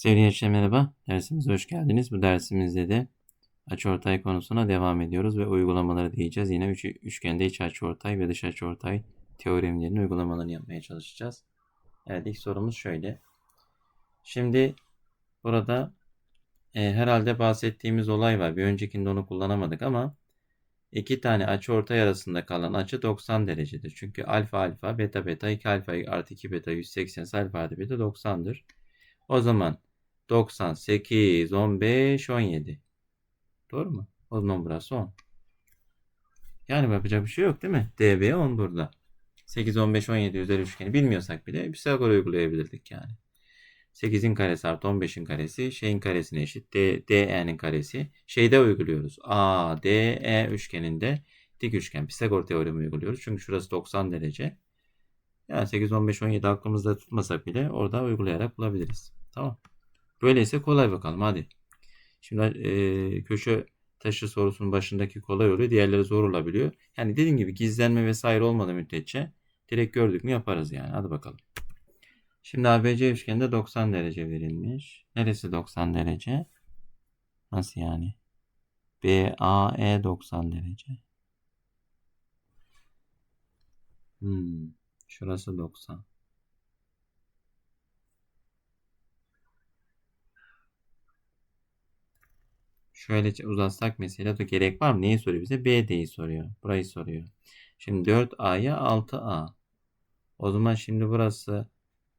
Sevgili gençler merhaba. Dersimize hoş geldiniz. Bu dersimizde de açıortay konusuna devam ediyoruz ve uygulamaları diyeceğiz. Yine üç, üçgende iç açıortay ve dış açıortay teoremlerinin uygulamalarını yapmaya çalışacağız. Evet ilk sorumuz şöyle. Şimdi burada e, herhalde bahsettiğimiz olay var. Bir öncekinde onu kullanamadık ama iki tane açıortay arasında kalan açı 90 derecedir. Çünkü alfa alfa beta beta 2 alfa artı 2 beta 180 alfa artı beta 90'dır. O zaman 98, 15, 17. Doğru mu? O zaman burası 10. Yani yapacak bir şey yok değil mi? DB 10 burada. 8, 15, 17 üzeri üçgeni bilmiyorsak bile Pisagor uygulayabilirdik yani. 8'in karesi artı 15'in karesi şeyin karesine eşit. D, DE'nin karesi. Şeyde uyguluyoruz. A, D, E üçgeninde dik üçgen. Pisagor teoremi uyguluyoruz. Çünkü şurası 90 derece. Yani 8, 15, 17 aklımızda tutmasak bile orada uygulayarak bulabiliriz. Tamam. Böyleyse kolay bakalım hadi. Şimdi e, köşe taşı sorusunun başındaki kolay oluyor. Diğerleri zor olabiliyor. Yani dediğim gibi gizlenme vesaire olmadığı müddetçe direkt gördük mü yaparız yani. Hadi bakalım. Şimdi ABC üçgeninde 90 derece verilmiş. Neresi 90 derece? Nasıl yani? BAE 90 derece. Hmm, şurası 90. Şöyle uzatsak mesela da gerek var mı? Neyi soruyor bize? BD'yi soruyor. Burayı soruyor. Şimdi 4A'ya 6A. O zaman şimdi burası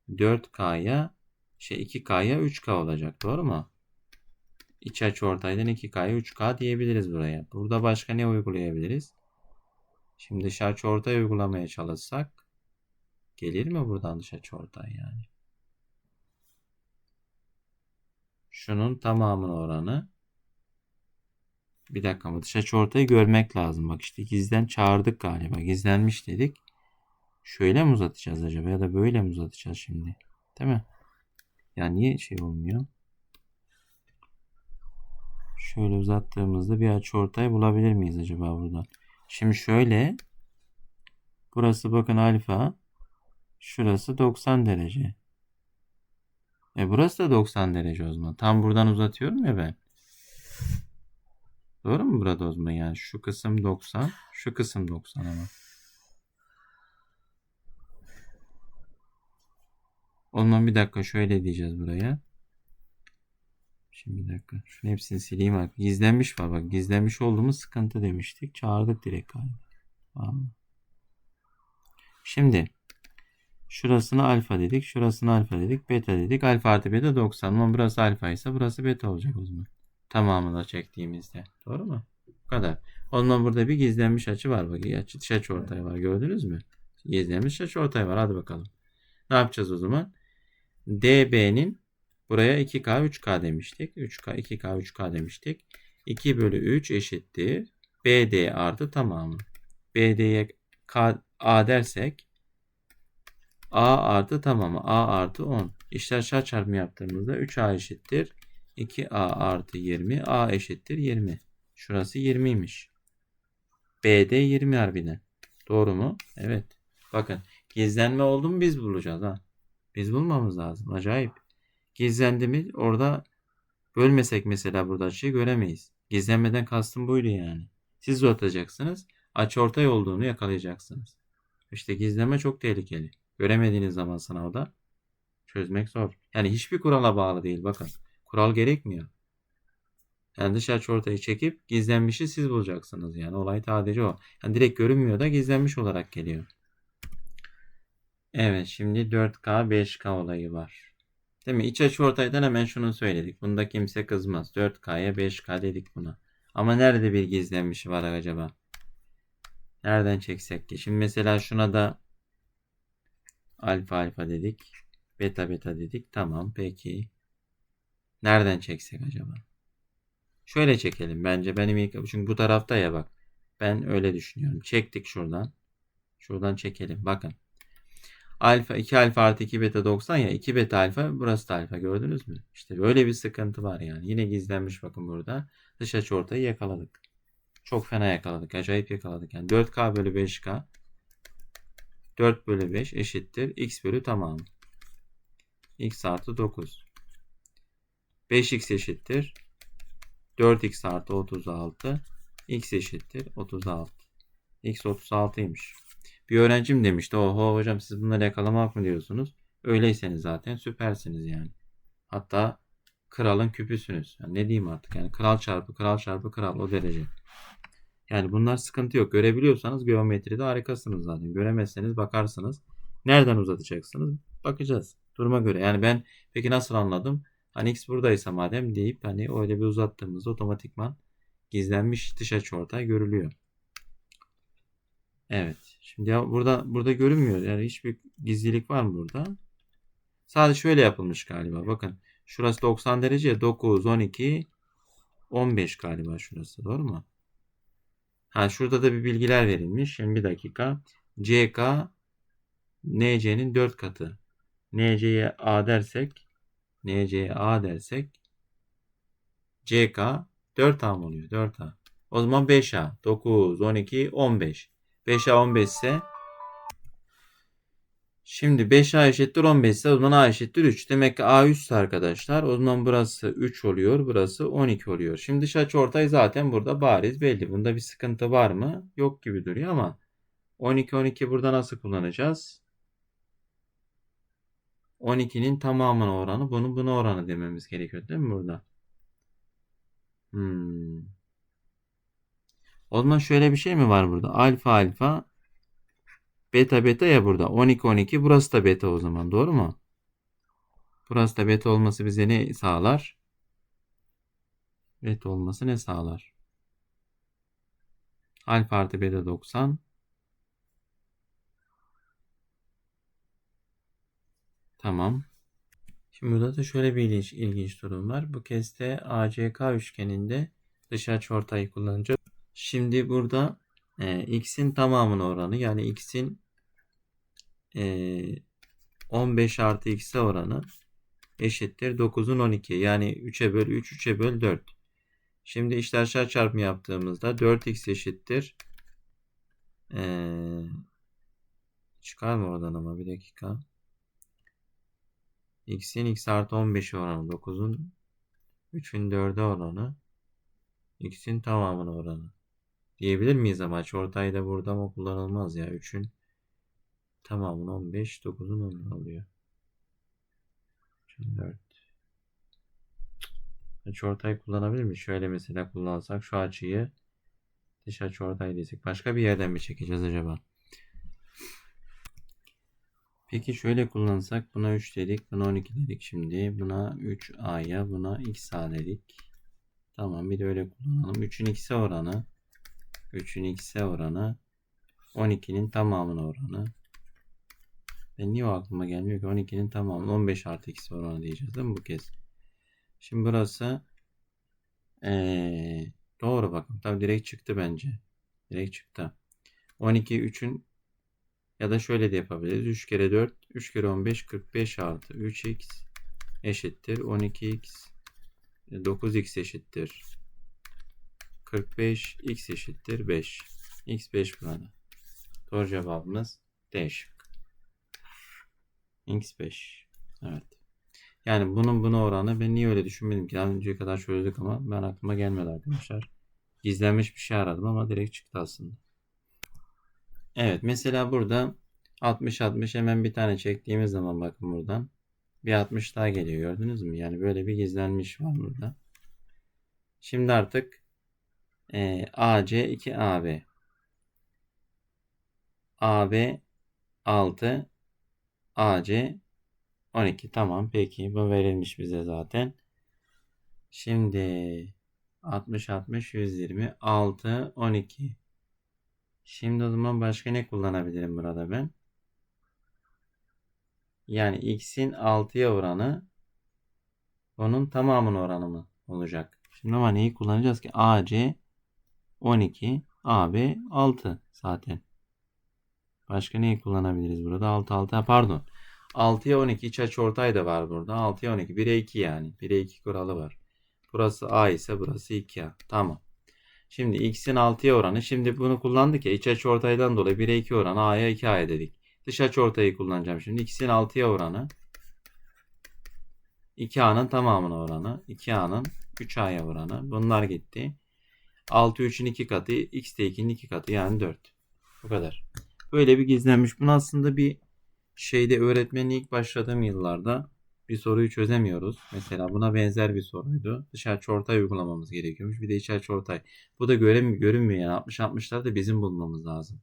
4K'ya şey 2K'ya 3K olacak. Doğru mu? İç açı ortaydan 2K'ya 3K diyebiliriz buraya. Burada başka ne uygulayabiliriz? Şimdi dış açı ortay uygulamaya çalışsak gelir mi buradan dış açı ortay yani? Şunun tamamının oranı bir dakika ama dış açı ortayı görmek lazım. Bak işte gizden çağırdık galiba. Gizlenmiş dedik. Şöyle mi uzatacağız acaba ya da böyle mi uzatacağız şimdi? Değil mi? Ya niye şey olmuyor? Şöyle uzattığımızda bir açı ortay bulabilir miyiz acaba buradan? Şimdi şöyle burası bakın alfa şurası 90 derece. E burası da 90 derece o zaman. Tam buradan uzatıyorum ya ben. Doğru mu burada o yani şu kısım 90 şu kısım 90 ama. Ondan bir dakika şöyle diyeceğiz buraya. Şimdi bir dakika. Şunu hepsini sileyim abi. Gizlenmiş var bak. Gizlenmiş olduğumuz sıkıntı demiştik. Çağırdık direkt galiba. Tamam. Şimdi şurasını alfa dedik. Şurasını alfa dedik. Beta dedik. Alfa artı beta 90. Ama burası alfa ise burası beta olacak o zaman. Tamamını çektiğimizde. Doğru mu? Bu kadar. O zaman burada bir gizlenmiş açı var. Bak açı, dış açı ortay var. Gördünüz mü? Gizlenmiş açı ortay var. Hadi bakalım. Ne yapacağız o zaman? DB'nin buraya 2K 3K demiştik. 3K 2K 3K demiştik. 2 bölü 3 eşittir. BD artı tamamı. BD'ye K, A dersek A artı tamamı. A artı 10. İşler şart çarpımı yaptığımızda 3A eşittir. 2A artı 20. A eşittir 20. Şurası 20'ymiş. BD 20 harbiden. Doğru mu? Evet. Bakın gizlenme oldu mu biz bulacağız ha. Biz bulmamız lazım. Acayip. Gizlendi mi orada bölmesek mesela burada açıyı göremeyiz. Gizlenmeden kastım buydu yani. Siz uzatacaksınız. Açı ortay olduğunu yakalayacaksınız. İşte gizleme çok tehlikeli. Göremediğiniz zaman sınavda çözmek zor. Yani hiçbir kurala bağlı değil bakın. Kural gerekmiyor. Yani dış açı ortayı çekip gizlenmişi siz bulacaksınız yani. Olay sadece o. Yani direkt görünmüyor da gizlenmiş olarak geliyor. Evet şimdi 4K 5K olayı var. Değil mi? İç açı ortaydan hemen şunu söyledik. Bunda kimse kızmaz. 4K'ya 5K dedik buna. Ama nerede bir gizlenmişi var acaba? Nereden çeksek ki? Şimdi mesela şuna da alfa alfa dedik. Beta beta dedik. Tamam peki. Nereden çeksek acaba? Şöyle çekelim bence. Benim ilk çünkü bu tarafta ya bak. Ben öyle düşünüyorum. Çektik şuradan. Şuradan çekelim. Bakın. Alfa 2 alfa artı 2 beta 90 ya 2 beta alfa burası da alfa gördünüz mü? İşte böyle bir sıkıntı var yani. Yine gizlenmiş bakın burada. Dış açı ortayı yakaladık. Çok fena yakaladık. Acayip yakaladık. Yani 4K bölü 5K 4 bölü 5 eşittir. X bölü tamamı. X artı 9. 5x eşittir 4x artı 36 x eşittir 36. x 36'ymış. Bir öğrencim demişti oho hocam siz bunları yakalamak mı diyorsunuz? Öyleyseniz zaten süpersiniz yani. Hatta kralın küpüsünüz. Yani ne diyeyim artık yani kral çarpı kral çarpı kral o derece. Yani bunlar sıkıntı yok. Görebiliyorsanız geometride harikasınız zaten. Göremezseniz bakarsınız. Nereden uzatacaksınız? Bakacağız. Duruma göre. Yani ben peki nasıl anladım? Hani x buradaysa madem deyip hani öyle bir uzattığımızda otomatikman gizlenmiş dış açıortay görülüyor. Evet. Şimdi ya burada burada görünmüyor. Yani hiçbir gizlilik var mı burada? Sadece şöyle yapılmış galiba. Bakın. Şurası 90 derece. 9, 12, 15 galiba şurası. Doğru mu? Ha şurada da bir bilgiler verilmiş. Şimdi bir dakika. CK NC'nin 4 katı. NC'ye A dersek NC'ye A dersek CK 4A mı oluyor? 4A. O zaman 5A. 9, 12, 15. 5A 15 ise Şimdi 5A eşittir 15 ise o zaman A eşittir 3. Demek ki A 3 arkadaşlar. O zaman burası 3 oluyor. Burası 12 oluyor. Şimdi dış açıortay zaten burada bariz belli. Bunda bir sıkıntı var mı? Yok gibi duruyor ama 12 12 burada nasıl kullanacağız? 12'nin tamamına oranı bunu buna oranı dememiz gerekiyor değil mi burada? Hmm. O zaman şöyle bir şey mi var burada? Alfa alfa beta beta ya burada. 12 12 burası da beta o zaman. Doğru mu? Burası da beta olması bize ne sağlar? Beta olması ne sağlar? Alfa artı beta 90. Tamam. Şimdi burada da şöyle bir ilginç, ilginç durum var. Bu kez de ACK üçgeninde dış açıortayı kullanacağız. Şimdi burada e, x'in tamamının oranı yani x'in e, 15 artı x'e oranı eşittir 9'un 12 yani 3'e böl 3 3'e böl 4. Şimdi işler aşağı çarpımı yaptığımızda 4x eşittir ee, çıkar mı oradan ama bir dakika x'in x artı 15 oranı 9'un 3'ün 4'e oranı x'in tamamına oranı diyebilir miyiz ama ortayı da burada ama kullanılmaz ya 3'ün tamamını 15 9'un 10 oluyor 3'ün 4 Açıortay kullanabilir miyiz? Şöyle mesela kullansak şu açıyı dış açıortay desek. Başka bir yerden mi çekeceğiz acaba? Peki şöyle kullansak buna 3 dedik. Buna 12 dedik şimdi. Buna 3A'ya buna XA dedik. Tamam bir de öyle kullanalım. 3'ün x'e oranı 3'ün x'e oranı 12'nin tamamına oranı. Ben niye o aklıma gelmiyor ki 12'nin tamamı 15 artı x oranı diyeceğiz değil mi bu kez? Şimdi burası ee, doğru bakın. Tabi direkt çıktı bence. Direkt çıktı. 12 3'ün ya da şöyle de yapabiliriz. 3 kere 4 3 kere 15 45 artı 3x eşittir 12x 9x eşittir 45 x eşittir 5 x 5 burada. Doğru cevabımız D şık. x 5 evet. Yani bunun buna oranı ben niye öyle düşünmedim ki? Daha önceye kadar çözdük ama ben aklıma gelmedi arkadaşlar. Gizlenmiş bir şey aradım ama direkt çıktı aslında. Evet mesela burada 60-60 hemen bir tane çektiğimiz zaman bakın buradan. Bir 60 daha geliyor gördünüz mü? Yani böyle bir gizlenmiş var burada. Şimdi artık e, AC 2 AB AB 6 AC 12 tamam peki bu verilmiş bize zaten. Şimdi 60 60 120 6 12. Şimdi o zaman başka ne kullanabilirim burada ben? Yani x'in 6'ya oranı onun tamamının oranı mı olacak? Şimdi ama neyi kullanacağız ki? AC 12 AB 6 zaten. Başka neyi kullanabiliriz burada? 6 6 pardon. 6'ya 12 iç açıortay da var burada. 6'ya 12 1'e 2 yani. 1'e 2 kuralı var. Burası A ise burası 2A. Tamam. Şimdi x'in 6'ya oranı. Şimdi bunu kullandık ya iç açıortaydan dolayı 1'e 2 oranı A'ya 2A'ya dedik. Dış açıortayı kullanacağım şimdi. x'in 6'ya oranı 2A'nın tamamına oranı. 2A'nın 3A'ya oranı. Bunlar gitti. 6 3'ün 2 katı. X de 2'nin 2 katı yani 4. Bu kadar. Böyle bir gizlenmiş. Bunu aslında bir şeyde öğretmenin ilk başladığım yıllarda bir soruyu çözemiyoruz. Mesela buna benzer bir soruydu. Dış açıortay uygulamamız gerekiyormuş. Bir de iç açıortay. Bu da görünmüyor, görünmüyor yani. 60-60'lar da bizim bulmamız lazım.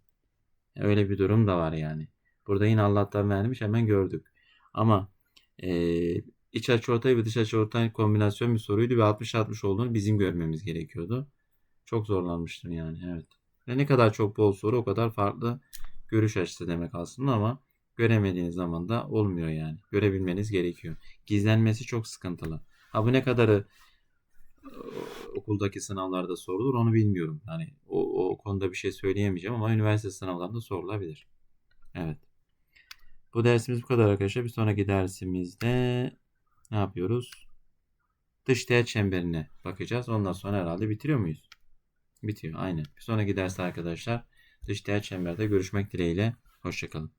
Öyle bir durum da var yani. Burada yine Allah'tan vermiş hemen gördük. Ama eee iç açıortay ve dış açıortay kombinasyon bir soruydu ve 60-60 olduğunu bizim görmemiz gerekiyordu. Çok zorlanmıştım yani evet. Ve ne kadar çok bol soru o kadar farklı görüş açısı demek aslında ama göremediğiniz zaman da olmuyor yani. Görebilmeniz gerekiyor. Gizlenmesi çok sıkıntılı. Ha bu ne kadarı e, okuldaki sınavlarda sorulur onu bilmiyorum. Yani o, o konuda bir şey söyleyemeyeceğim ama üniversite sınavlarında sorulabilir. Evet. Bu dersimiz bu kadar arkadaşlar. Bir sonraki dersimizde ne yapıyoruz? Dış teğet çemberine bakacağız. Ondan sonra herhalde bitiriyor muyuz? Bitiyor aynen. Bir sonraki derste arkadaşlar dış teğet çemberde görüşmek dileğiyle. Hoşçakalın.